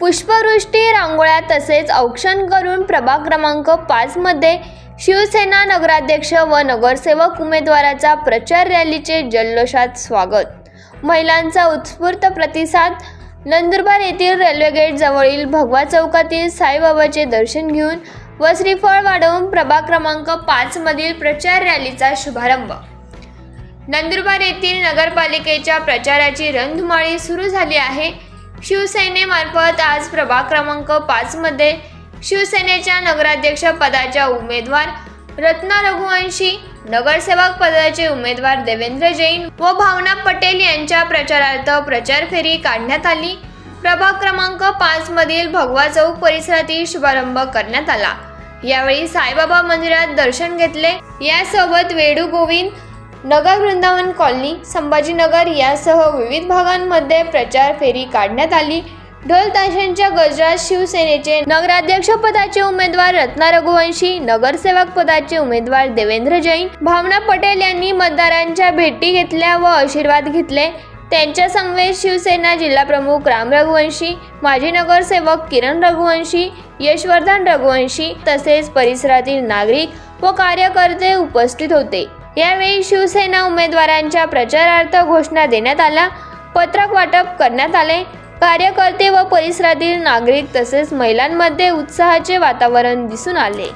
पुष्पवृष्टी रांगोळ्या तसेच औक्षण करून प्रभाग क्रमांक पाचमध्ये शिवसेना नगराध्यक्ष व नगरसेवक उमेदवाराचा प्रचार रॅलीचे जल्लोषात स्वागत. महिलांचा उत्स्फूर्त प्रतिसाद नंदुरबार येथील रेल्वे गेट जवळील भगवा चौकातील साईबाबाचे दर्शन घेऊन व श्रीफळ वाढवून प्रभाग क्रमांक पाचमधील प्रचार रॅलीचा शुभारंभ. नंदुरबार येथील नगरपालिकेच्या प्रचाराची रंधुमाळी सुरू झाली आहे. शिवसेनेमार्फत आज प्रभाग क्रमांक पाचमध्ये शिवसेनेच्या नगराध्यक्ष पदाच्या उमेदवार रत्ना रघुवंशी नगरसेवक पदाचे उमेदवार देवेंद्र जैन व भावना पटेल यांच्या प्रचारार्थ प्रचार फेरी काढण्यात आली. प्रभाग क्रमांक पाच मधील भगवा चौक परिसरातील शुभारंभ करण्यात आला. यावेळी साईबाबा मंदिरात दर्शन घेतले. यासोबत वेणू गोविंद नगर वृंदावन कॉलनी संभाजीनगर यासह विविध भागांमध्ये प्रचार फेरी काढण्यात आली. ढोल ताशांच्या गजरात शिवसेनेचे नगराध्यक्ष पदाचे उमेदवार रत्ना रघुवंशी नगरसेवक पदाचे उमेदवार देवेंद्र जैन भावना पटेल यांनी मतदारांच्या भेटी घेतल्या व आशीर्वाद घेतले. त्यांच्या समवेत शिवसेना जिल्हाप्रमुख राम रघुवंशी माजी नगरसेवक किरण रघुवंशी यशवर्धन रघुवंशी तसेच परिसरातील नागरिक व कार्यकर्ते उपस्थित होते. यावेळी शिवसेना उमेदवारांच्या प्रचारार्थ घोषणा देण्यात आल्या. पत्रक वाटप करण्यात आले. कार्यकर्ते व परिसरातील नागरिक तसेच महिलांमध्ये उत्साहाचे वातावरण दिसून आले.